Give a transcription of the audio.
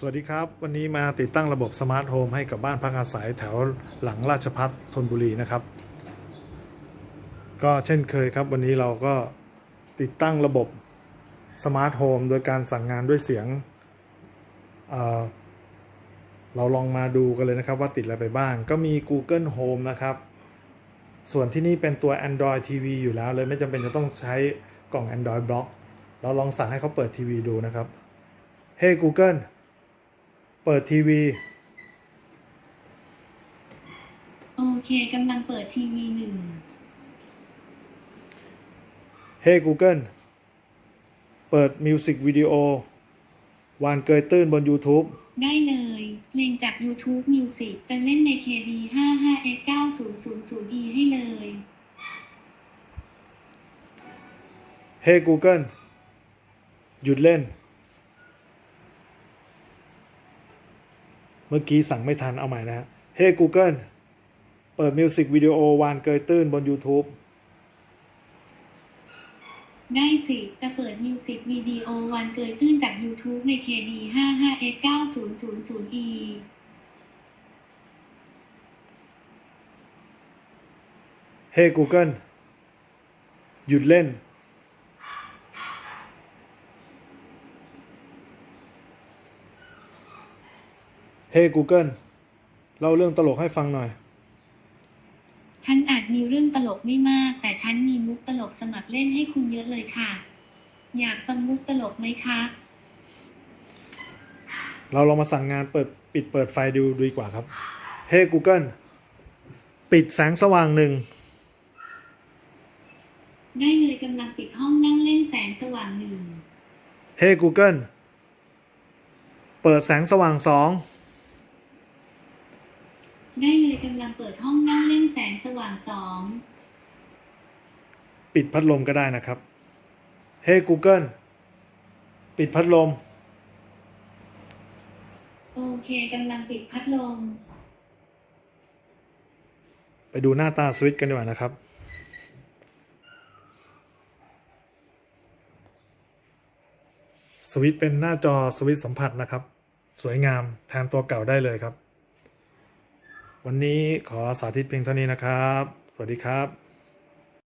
สวัสดีครับ วันนี้มาติดตั้งระบบสมาร์ทโฮมให้กับบ้านพักอาศัยแถวหลังราชพัฒธนบุรีนะครับ ก็เช่นเคยครับวันนี้เราก็ติดตั้งระบบสมาร์ทโฮมโดยการสั่งงานด้วยเสียงเเราลองมาดูกันเลยนะครับว่าติดอะไรไปบ้าง ก็มี Google Home นะครับ ส่วนที่นี่เป็นตัว Android TV อยู่แล้วเลยไม่จำเป็นจะต้องใช้กล่อง Android Block เราลองสั่งให้เขาเปิดทีวีดูนะครับ Hey Google เปิดทีวี โอเคกำลังเปิดทีวีหนึ่ง Hey Google เปิดมิวสิกวิดีโอวานเกยตื้นบน YouTube ได้เลย เพลงจาก YouTube Music เป็นเล่นใน KD 55 x 9000 e ให้เลย Hey Google หยุดเล่น เมื่อกี้สั่งไม่ทันเอาใหม่นะฮะ Hey Google เปิดมิวสิกวิดีโอวานเกยตื้นบน YouTube ได้สิจะเปิดมิวสิกวิดีโอวันเกิดตื้นจาก YouTube ใน KD 55 x 9000 e Hey Google หยุดเล่น Hey Google เล่าเรื่องตลกให้ฟังหน่อย ฉันอาจมีเรื่องตลกไม่มาก แต่ฉันมีมุกตลกสมัครเล่นให้คุณเยอะเลยค่ะ อยากฟังมุกตลกไหมคะ เราลองมาสั่งงานเปิดปิดเปิดไฟดูดีกว่าครับ Hey Google ปิดแสงสว่างหนึ่ง ได้เลยกำลังปิดห้องนั่งเล่นแสงสว่างหนึ่ง Hey Google เปิดแสงสว่างสอง ได้เลยกำลังเปิดห้องนั่งเล่นแสงสว่างสอง ปิดพัดลมก็ได้นะครับ Hey Google ปิดพัดลม โอเคกำลังปิดพัดลม ไปดูหน้าตาสวิตช์กันดีกว่านะครับ สวิตช์เป็นหน้าจอสวิตช์สัมผัสนะครับ สวยงามแทนตัวเก่าได้เลยครับ วันนี้ขอสาธิตเพียงเท่านี้นะครับ สวัสดีครับ